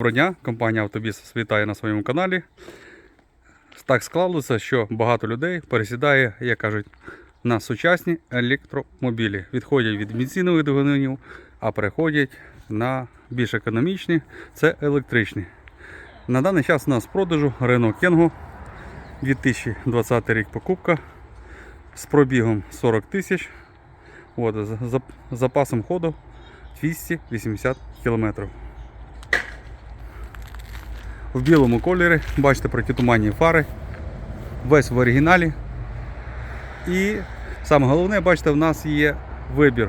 Доброго дня, компанія Автобіс вітає на своєму каналі. Так склалося, що багато людей пересідає, як кажуть, на сучасні електромобілі. Відходять від бензинових двигунів, а переходять на більш економічні, це електричні. На даний час у нас в продажу Renault Kangoo 2020 рік покупка з пробігом 40 тисяч. З запасом ходу 280 кілометрів в білому кольорі, бачите протитуманні фари, весь в оригіналі. І саме головне, бачите, в нас є вибір.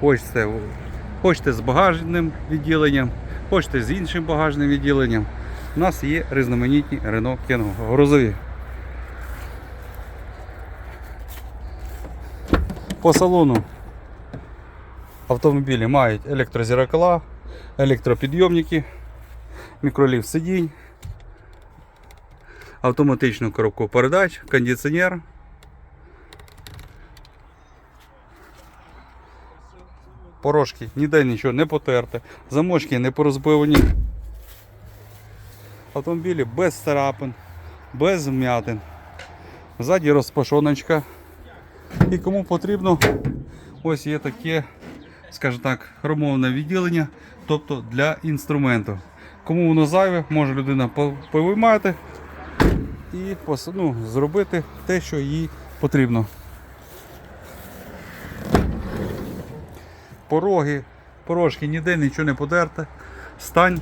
Хочете, хочете з багажним відділенням, хочете з іншим багажним відділенням. У нас є різноманітні Renault Kangoo грузові. По салону автомобілі мають електрозеркала, електропідйомники мікроліфт сидінь, автоматичну коробку передач, кондиціонер. Порошки ніде нічого не потерте, замочки не порозбивані. Автомобілі без царапин, без вмятин. Ззаді розпашоночка. І кому потрібно, ось є таке, скажімо так, хромовне відділення, тобто для інструменту. Кому воно зайве, може людина по- повиймати і ну, зробити те, що їй потрібно. Пороги, порожки ніде нічого не подерте. Стань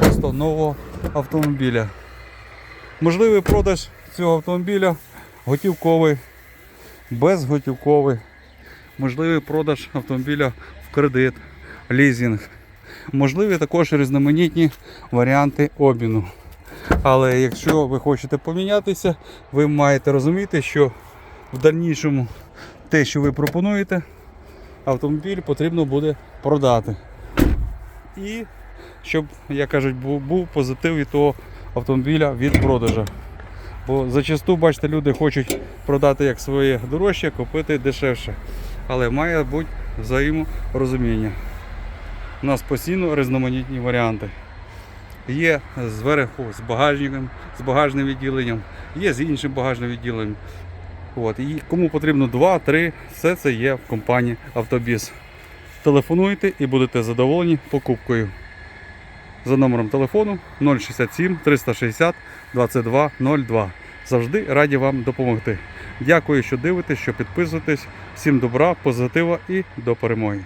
просто нового автомобіля. Можливий продаж цього автомобіля готівковий, безготівковий. Можливий продаж автомобіля в кредит, лізинг. Можливі також різноманітні варіанти обміну. Але якщо ви хочете помінятися, ви маєте розуміти, що в дальнішому те, що ви пропонуєте, автомобіль потрібно буде продати. І щоб, як кажуть, був, позитив від того автомобіля від продажу. Бо зачасту, бачите, люди хочуть продати як своє дорожче, купити дешевше. Але має бути взаєморозуміння. У нас постійно різноманітні варіанти. Є зверху з багажником, з багажним відділенням, є з іншим багажним відділенням. От. І кому потрібно 2-3, все це є в компанії Автобіс. Телефонуйте і будете задоволені покупкою. За номером телефону 067 360 22 02. Завжди раді вам допомогти. Дякую, що дивитесь, що підписуєтесь. Всім добра, позитива і до перемоги.